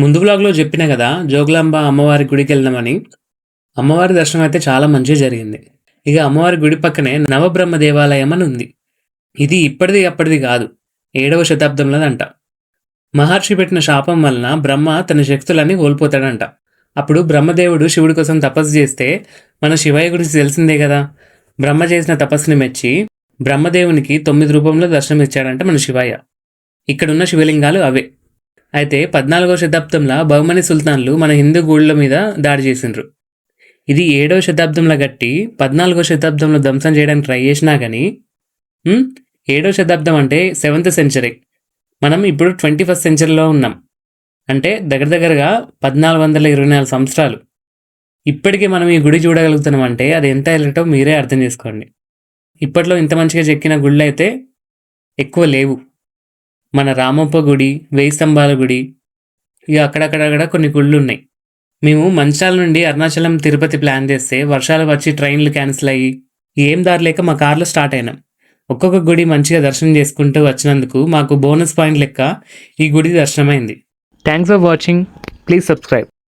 ముందు బ్లాగ్లో చెప్పిన కదా జోగులాంబ అమ్మవారి గుడికి వెళ్దామని. అమ్మవారి దర్శనం అయితే చాలా మంచిగా జరిగింది. ఇక అమ్మవారి గుడి పక్కనే నవబ్రహ్మ దేవాలయం అని ఉంది. ఇది ఇప్పటిది అప్పటిది కాదు ఏడవ శతాబ్దంలోదంట. మహర్షి పెట్టిన శాపం వలన బ్రహ్మ తన శక్తులన్నీ కోల్పోతాడంట. అప్పుడు బ్రహ్మదేవుడు శివుడి కోసం తపస్సు చేస్తే మన శివయ్య గురించి తెలిసిందే కదా. బ్రహ్మ చేసిన తపస్సుని మెచ్చి బ్రహ్మదేవునికి తొమ్మిది రూపంలో దర్శనం ఇచ్చాడంట మన శివయ్య. ఇక్కడున్న శివలింగాలు అవే. అయితే పద్నాలుగో శతాబ్దంలో బహుమని సుల్తాన్లు మన హిందూ గూళ్ళ మీద దాడి చేసిండ్రు. ఇది ఏడవ శతాబ్దంలో గట్టి పద్నాలుగో శతాబ్దంలో ధ్వంసం చేయడానికి ట్రై చేసినా కానీ ఏడవ శతాబ్దం అంటే సెవెంత్ సెంచరీ. మనం ఇప్పుడు ట్వంటీ ఫస్ట్ సెంచరీలో ఉన్నాం. అంటే దగ్గర దగ్గరగా పద్నాలుగు వందల ఇరవై నాలుగు సంవత్సరాలు. ఇప్పటికీ మనం ఈ గుడి చూడగలుగుతున్నాం అంటే అది ఎంత వెళ్ళటో మీరే అర్థం చేసుకోండి. ఇప్పట్లో ఇంత మంచిగా చెక్కిన గుళ్ళు అయితే ఎక్కువ లేవు. మన రామప్ప గుడి వేయి స్తంభాల గుడి ఇక అక్కడక్కడక్కడ కొన్ని గుళ్ళు ఉన్నాయి మేము మంచాల నుండి అరుణాచలం తిరుపతి ప్లాన్ చేస్తే వర్షాలు వచ్చి ట్రైన్లు క్యాన్సిల్ అయ్యి ఏం దారి లేక మా కార్లో స్టార్ట్ అయినాం. ఒక్కొక్క గుడి మంచిగా దర్శనం చేసుకుంటూ వచ్చినందుకు మాకు బోనస్ పాయింట్ లెక్క ఈ గుడి దర్శనమైంది. Thanks for watching please subscribe